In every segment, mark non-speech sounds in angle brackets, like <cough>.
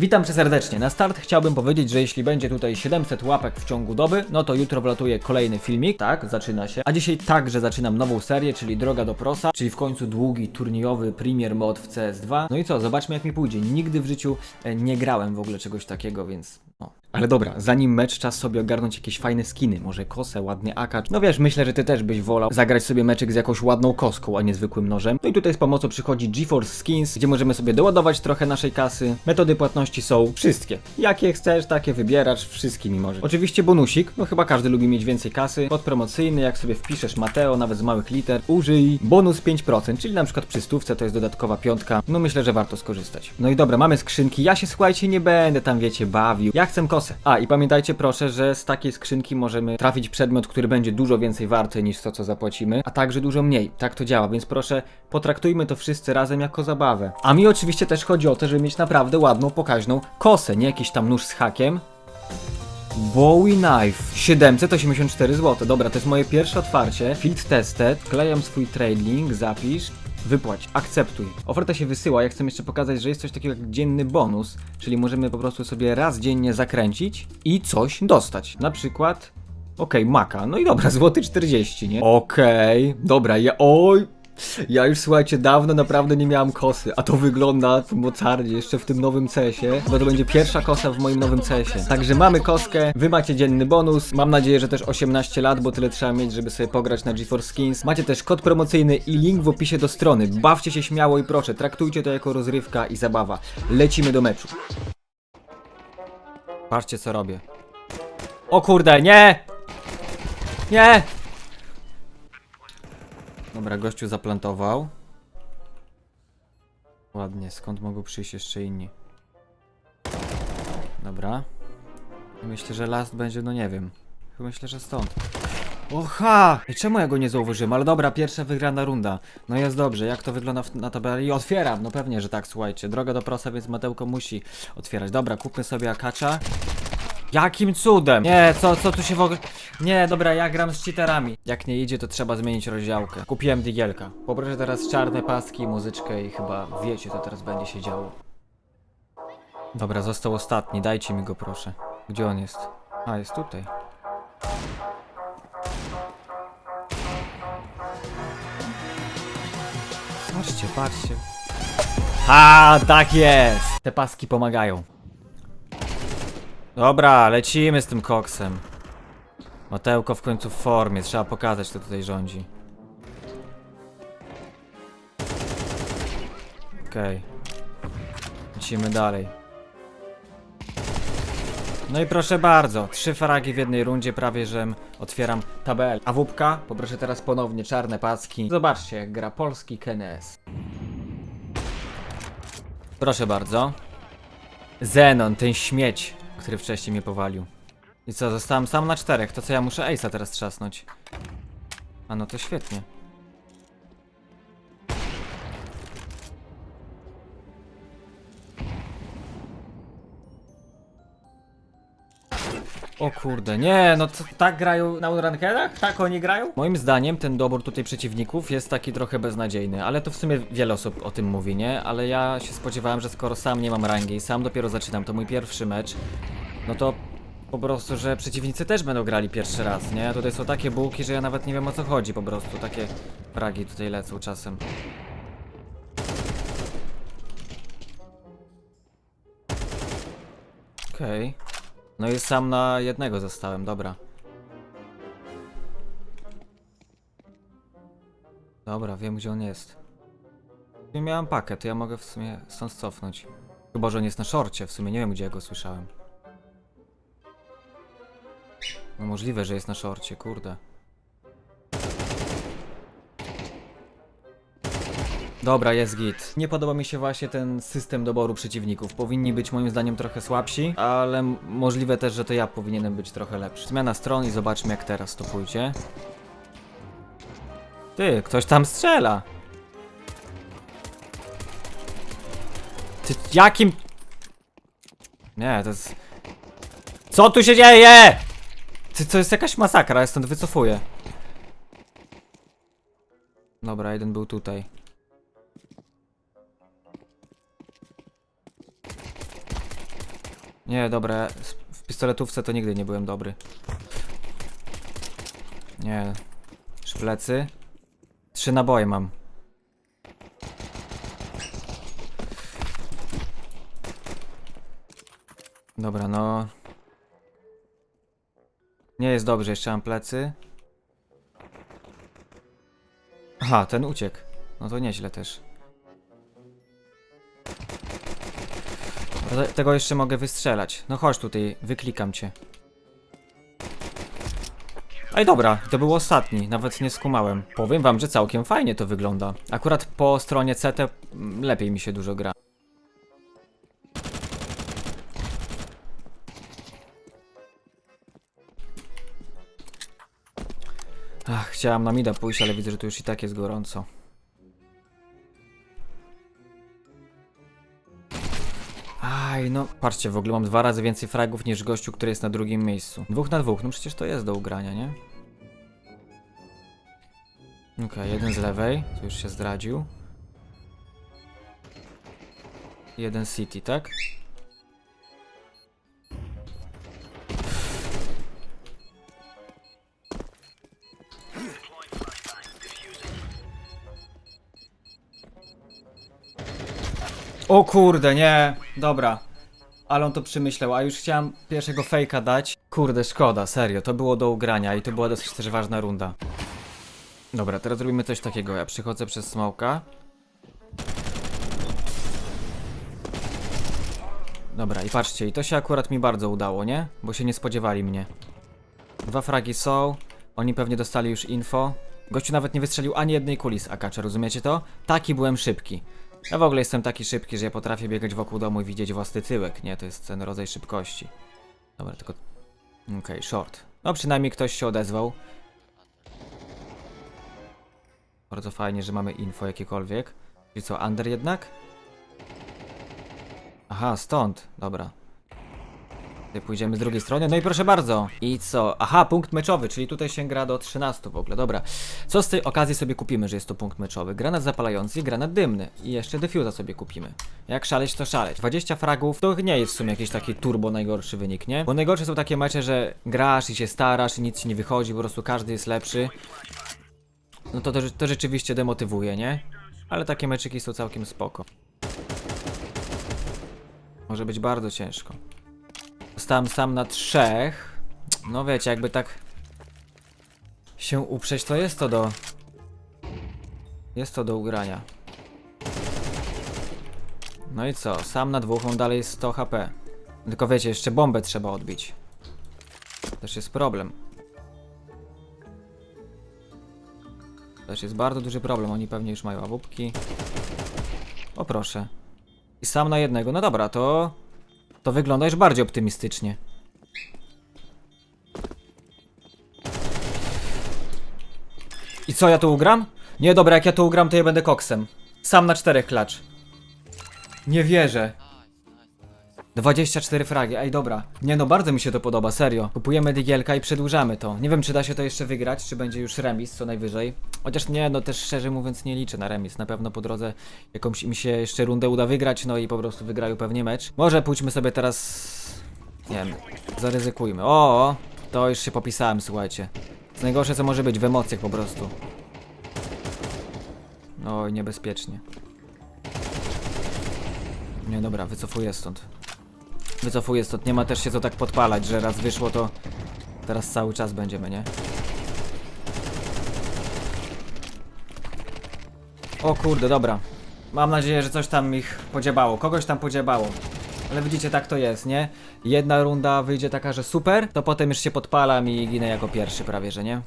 Witam cię serdecznie. Na start chciałbym powiedzieć, że jeśli będzie tutaj 700 łapek w ciągu doby, no to jutro wlatuje kolejny filmik, tak, zaczyna się. A dzisiaj także zaczynam nową serię, czyli Droga do Prosa, czyli w końcu długi, turniejowy premier mod w CS2. No i co, zobaczmy jak mi pójdzie. Nigdy w życiu e, nie grałem w ogóle czegoś takiego, więc no. Ale dobra, zanim mecz, czas sobie ogarnąć jakieś fajne skiny, może kosę, ładny akacz. No wiesz, myślę, że ty też byś wolał zagrać sobie meczek z jakąś ładną koską, a nie zwykłym nożem. No i tutaj z pomocą przychodzi GeForce Skins, gdzie możemy sobie doładować trochę naszej kasy. Metody płatności są wszystkie. Jakie chcesz, takie wybierasz, wszystkimi możesz. Oczywiście bonusik, no chyba każdy lubi mieć więcej kasy. Kod promocyjny, jak sobie wpiszesz Mateo, nawet z małych liter, użyj bonus 5%, czyli na przykład przy stówce to jest dodatkowa piątka. No myślę, że warto skorzystać. No i dobra, mamy skrzynki. Ja się słuchajcie, nie będę tam wiecie bawił. Ja chcę kosę. A i pamiętajcie proszę, że z takiej skrzynki możemy trafić przedmiot, który będzie dużo więcej warty niż to, co zapłacimy, a także dużo mniej. Tak to działa, więc proszę, potraktujmy to wszyscy razem jako zabawę. A mi oczywiście też chodzi o to, żeby mieć naprawdę ładną, pokaźną kosę, nie jakiś tam nóż z hakiem. Bowie Knife 784 zł. Dobra, to jest moje pierwsze otwarcie. Field tested. Wklejam swój trade link, zapisz. Wypłać, akceptuj. Oferta się wysyła, ja chcę jeszcze pokazać, że jest coś takiego jak dzienny bonus, czyli możemy po prostu sobie raz dziennie zakręcić i coś dostać. Na przykład, okej, maka, no i dobra, <laughs> złoty 40, nie? Okej, dobra, ja, oj, ja już słuchajcie, dawno naprawdę nie miałam kosy, a to wygląda w mocarnie, jeszcze w tym nowym CS-ie, bo to będzie pierwsza kosa w moim nowym CS-ie. Także mamy koskę, wy macie dzienny bonus, mam nadzieję, że też 18 lat, bo tyle trzeba mieć, żeby sobie pograć na GeForce Skins. Macie też kod promocyjny i link w opisie do strony. Bawcie się śmiało i proszę, traktujcie to jako rozrywka i zabawa. Lecimy do meczu. Patrzcie co robię. O kurde, nie! Nie! Dobra, gościu zaplantował. Ładnie, skąd mogą przyjść jeszcze inni? Dobra. Myślę, że last będzie, no nie wiem. Myślę, że stąd. Oha! I czemu ja go nie zauważyłem? Ale dobra, pierwsza wygrana runda. No jest dobrze, jak to wygląda na tabeli? I otwieram, no pewnie, że tak, słuchajcie. Droga do prosa, więc Matełko musi otwierać. Dobra, kupmy sobie akacza. Jakim cudem? Nie, co, co tu się w ogóle... Nie, dobra, ja gram z cheaterami. Jak nie idzie, to trzeba zmienić rozdziałkę. Kupiłem digielka. Poproszę teraz czarne paski, muzyczkę i chyba wiecie, co teraz będzie się działo. Dobra, został ostatni, dajcie mi go proszę. Gdzie on jest? A, jest tutaj. Patrzcie, patrzcie. A, tak jest! Te paski pomagają. Dobra, lecimy z tym koksem. Matełko w końcu w formie, trzeba pokazać, kto tutaj rządzi. Okej. Lecimy dalej. No i proszę bardzo, trzy fragi w jednej rundzie, prawie że otwieram tabelę. A wupka? Poproszę teraz ponownie czarne paski. Zobaczcie, gra polski KNS. Proszę bardzo. Zenon, ten śmieć, który wcześniej mnie powalił. I co, zostałem sam na czterech, to co ja muszę Ace'a teraz trzasnąć. A no to świetnie. O kurde, nie, no to tak grają na rankedach? Tak oni grają? Moim zdaniem ten dobór tutaj przeciwników jest taki trochę beznadziejny, ale to w sumie wiele osób o tym mówi, nie? Ale ja się spodziewałem, że skoro sam nie mam rangi i sam dopiero zaczynam, to mój pierwszy mecz, no to po prostu, że przeciwnicy też będą grali pierwszy raz, nie? Tutaj są takie bułki, że ja nawet nie wiem o co chodzi po prostu, takie fragi tutaj lecą czasem. Okej. No i sam na jednego zostałem, dobra. Dobra, wiem gdzie on jest. Nie miałem pakiet, ja mogę w sumie stąd cofnąć. Chyba, że on jest na szorcie, w sumie nie wiem gdzie ja go słyszałem. No możliwe, że jest na szorcie, kurde. Dobra, jest git. Nie podoba mi się właśnie ten system doboru przeciwników. Powinni być moim zdaniem trochę słabsi, ale możliwe też, że to ja powinienem być trochę lepszy. Zmiana stron i zobaczmy jak teraz to pójdzie. Ty, ktoś tam strzela! Ty, jakim... Nie, to jest... Co tu się dzieje?! Ty, to jest jakaś masakra, ja stąd wycofuję. Dobra, jeden był tutaj. Nie, dobra, s- w pistoletówce to nigdy nie byłem dobry. Nie. Szplecy. Trzy naboje mam. Dobra, no. Nie jest dobrze, jeszcze mam plecy. Aha, ten uciekł. No to nieźle też. Te- Tego jeszcze mogę wystrzelać. No chodź tutaj, wyklikam cię. Ej dobra, to był ostatni, nawet nie skumałem. Powiem wam, że całkiem fajnie to wygląda. Akurat po stronie CT lepiej mi się dużo gra. Ach, chciałam na mida pójść, ale widzę, że tu już i tak jest gorąco. No patrzcie, w ogóle mam dwa razy więcej fragów niż gościu, który jest na drugim miejscu. Dwóch na dwóch, no przecież to jest do ugrania, nie? Okej, jeden z lewej, to już się zdradził. Jeden City, tak? O kurde, nie. Dobra. Ale on to przemyślał, a już chciałem pierwszego fejka dać. Kurde, szkoda, serio, to było do ugrania i to była dosyć też ważna runda. Dobra, teraz robimy coś takiego. Ja przychodzę przez smoka. Dobra, i patrzcie, i to się akurat mi bardzo udało, nie? Bo się nie spodziewali mnie. Dwa fragi są, oni pewnie dostali już info. Gościu nawet nie wystrzelił ani jednej kuli z akacza, rozumiecie to? Taki byłem szybki. Ja w ogóle jestem taki szybki, że ja potrafię biegać wokół domu i widzieć własny tyłek, nie? To jest ten rodzaj szybkości. Dobra, tylko... Okej, short. No przynajmniej ktoś się odezwał. Bardzo fajnie, że mamy info jakiekolwiek. Czyli co, under jednak? Aha, stąd. Dobra. Tutaj pójdziemy z drugiej strony. No i proszę bardzo. I co? Aha, punkt meczowy, czyli tutaj się gra do 13 w ogóle. Dobra. Co z tej okazji sobie kupimy, że jest to punkt meczowy? Granat zapalający i granat dymny. I jeszcze defuza sobie kupimy. Jak szaleć, to szaleć. 20 fragów to nie jest w sumie jakiś taki turbo najgorszy wynik, nie? Bo najgorsze są takie mecze, że grasz i się starasz i nic ci nie wychodzi, po prostu każdy jest lepszy. No to, to, to rzeczywiście demotywuje, nie? Ale takie meczyki są całkiem spoko. Może być bardzo ciężko. Zostałem sam na trzech. No wiecie, jakby tak się uprzeć, to jest to do... Jest to do ugrania. No i co? Sam na dwóch, on dalej jest 100 HP. Tylko wiecie, jeszcze bombę trzeba odbić. Też jest problem. Też jest bardzo duży problem. Oni pewnie już mają łapówki. O proszę. I sam na jednego. No dobra, to... To wygląda już bardziej optymistycznie. I co, ja to ugram? Nie, dobra, jak ja to ugram, to ja będę koksem. Sam na czterech klacz. Nie wierzę. 24 fragi, ej dobra. Nie no, bardzo mi się to podoba, serio. Kupujemy digielka i przedłużamy to. Nie wiem, czy da się to jeszcze wygrać, czy będzie już remis co najwyżej. Chociaż nie, no też szczerze mówiąc nie liczę na remis. Na pewno po drodze jakąś mi się jeszcze rundę uda wygrać, no i po prostu wygrają pewnie mecz. Może pójdźmy sobie teraz... Nie wiem, zaryzykujmy. O, to już się popisałem, słuchajcie. Najgorsze co może być w emocjach po prostu. I niebezpiecznie. Nie, dobra, wycofuję stąd. Wycofuję stąd, nie ma też się co tak podpalać, że raz wyszło to teraz cały czas będziemy, nie? O kurde, dobra. Mam nadzieję, że coś tam ich podziebało, kogoś tam podziebało. Ale widzicie, tak to jest, nie? Jedna runda wyjdzie taka, że super, to potem już się podpalam i ginę jako pierwszy prawie, że nie?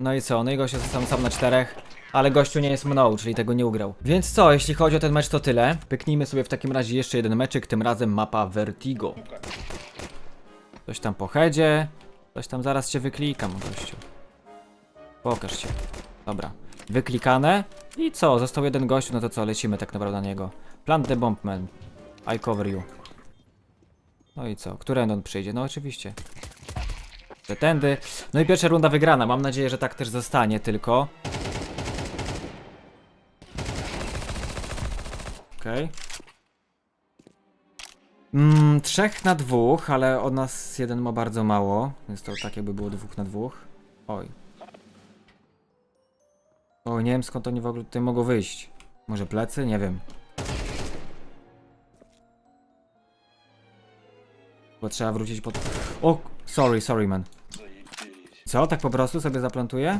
No i co? No i gościu został sam na czterech. Ale gościu nie jest mną, czyli tego nie ugrał. Więc co, jeśli chodzi o ten mecz to tyle. Pyknijmy sobie w takim razie jeszcze jeden meczyk, tym razem mapa Vertigo. Coś tam po headzie. Coś tam zaraz cię wyklikam, gościu. Pokaż się. Dobra. Wyklikane. I co? Został jeden gościu, no to co? Lecimy tak naprawdę na niego. Plant the bombman. I cover you. No i co? Którędy on przyjdzie? No oczywiście. Tędy. No i pierwsza runda wygrana. Mam nadzieję, że tak też zostanie tylko. Okej. Mm, Mm, trzech na dwóch, ale od nas jeden ma bardzo mało. Więc to tak jakby było dwóch na dwóch. Oj. Oj, nie wiem skąd oni w ogóle tutaj mogą wyjść. Może plecy? Nie wiem. Bo trzeba wrócić pod... O! Sorry, sorry man. Co? Tak po prostu sobie zaplantuję?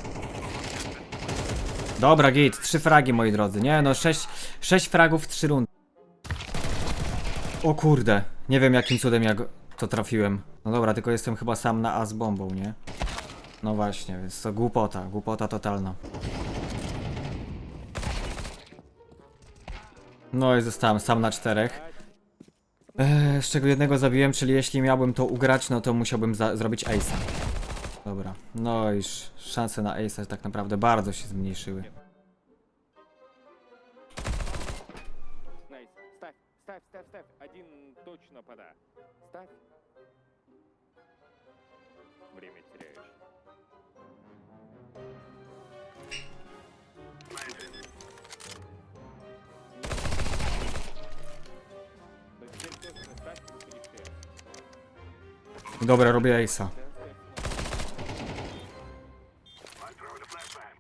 Dobra, git. Trzy fragi, moi drodzy. Nie no, sześć, sześć fragów w trzy rundy. O kurde. Nie wiem jakim cudem ja go- to trafiłem. No dobra, tylko jestem chyba sam na A z bombą, nie? No właśnie, więc to głupota. Głupota totalna. No i zostałem sam na czterech. Eee, z czego jednego zabiłem, czyli jeśli miałbym to ugrać, no to musiałbym zrobić ace'a. Dobra, no i sz- szanse na ace'a tak naprawdę bardzo się zmniejszyły. точно пода. Ставь. Время теряешь. Да теперь точно ставь, выходишь Dobra, robię ace'a. Ставь, ставь.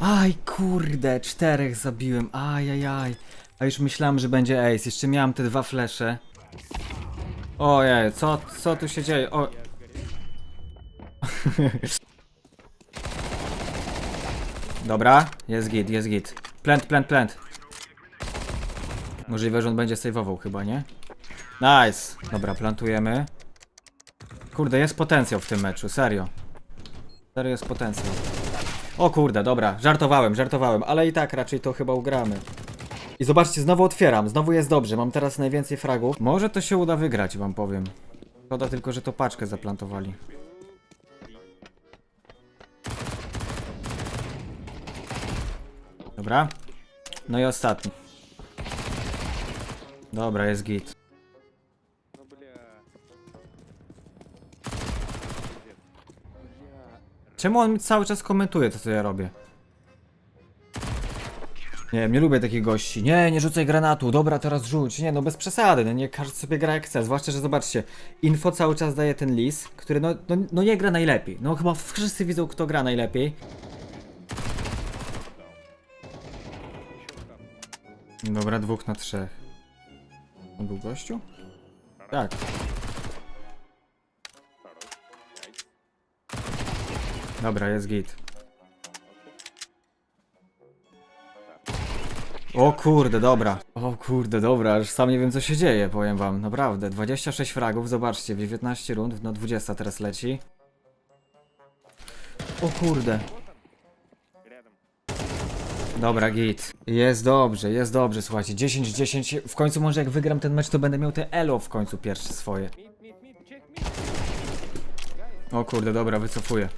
Aj, kurde, czterech zabiłem. Ajajaj. A już myślałem, że będzie ace. Jeszcze miałem te dwa flesze. Ojej, co, co tu się dzieje? O... <laughs> Dobra, jest git, jest git. Plant, plant, plant. Możliwe, że on będzie saveował chyba, nie? Nice. Dobra, plantujemy. Kurde, jest potencjał w tym meczu, serio. Serio jest potencjał. O kurde, dobra, żartowałem, żartowałem, ale i tak raczej to chyba ugramy. I zobaczcie, znowu otwieram, znowu jest dobrze, mam teraz najwięcej fragów. Może to się uda wygrać, wam powiem. Szkoda tylko, że to paczkę zaplantowali. Dobra. No i ostatni. Dobra, jest git. Czemu on cały czas komentuje to, co ja robię? Nie, nie lubię takich gości. Nie, nie rzucaj granatu, dobra, teraz rzuć. Nie, no bez przesady, no nie każdy sobie gra jak chce. Zwłaszcza, że zobaczcie, info cały czas daje ten lis, który no, no, no nie gra najlepiej. No chyba wszyscy widzą, kto gra najlepiej. Dobra, dwóch na trzech. On był gościu? Tak. Dobra, jest git. O kurde, dobra. O kurde, dobra, aż sam nie wiem co się dzieje, powiem wam, naprawdę. 26 fragów, zobaczcie, w 19 rund, no 20 teraz leci. O kurde. Dobra, git. Jest dobrze, jest dobrze, słuchajcie. 10-10. W końcu może jak wygram ten mecz, to będę miał te elo w końcu pierwsze swoje. O kurde, dobra, wycofuję.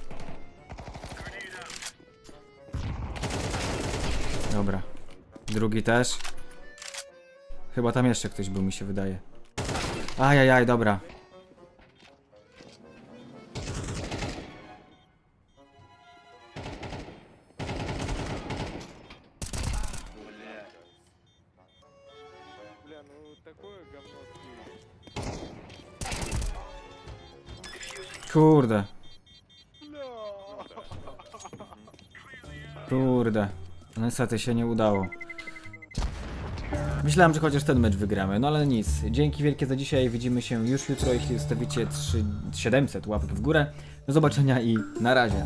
Dobra. Drugi też. Chyba tam jeszcze ktoś był, mi się wydaje. Ajajaj, dobra. Kurde. Kurde. No niestety się nie udało. Myślałem, że chociaż ten mecz wygramy, no ale nic. Dzięki wielkie za dzisiaj. Widzimy się już jutro, jeśli zostawicie 3, 700 łapek w górę. Do zobaczenia i na razie.